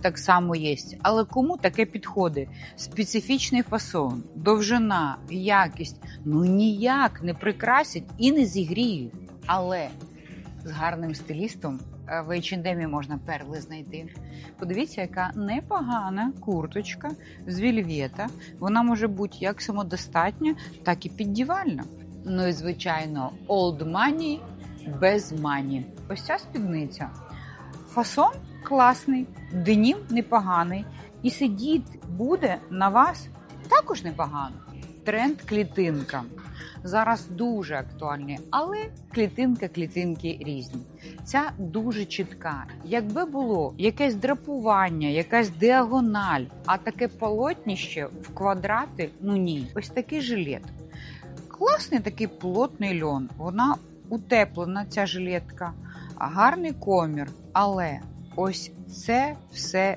так само є. Але кому таке підходить? Специфічний фасон, довжина, якість ну ніяк не прикрасять і не зігріють. Але з гарним стилістом е, в H&M можна перли знайти. Подивіться, яка непогана курточка з вільвета. Вона може бути як самодостатня, так і піддівальна. Ну і звичайно, old money без мані. Ось ця спідниця. Фасон класний, денім непоганий, і сидіти буде на вас також непогано. Тренд клітинка. Зараз дуже актуальний, але клітинка клітинки різні. Ця дуже чітка. Якби було якесь драпування, якась діагональ, а таке полотніще в квадрати, ну ні, ось такий жилет. Класний такий плотний льон. Вона утеплена, ця жилетка, гарний комір, але ось це все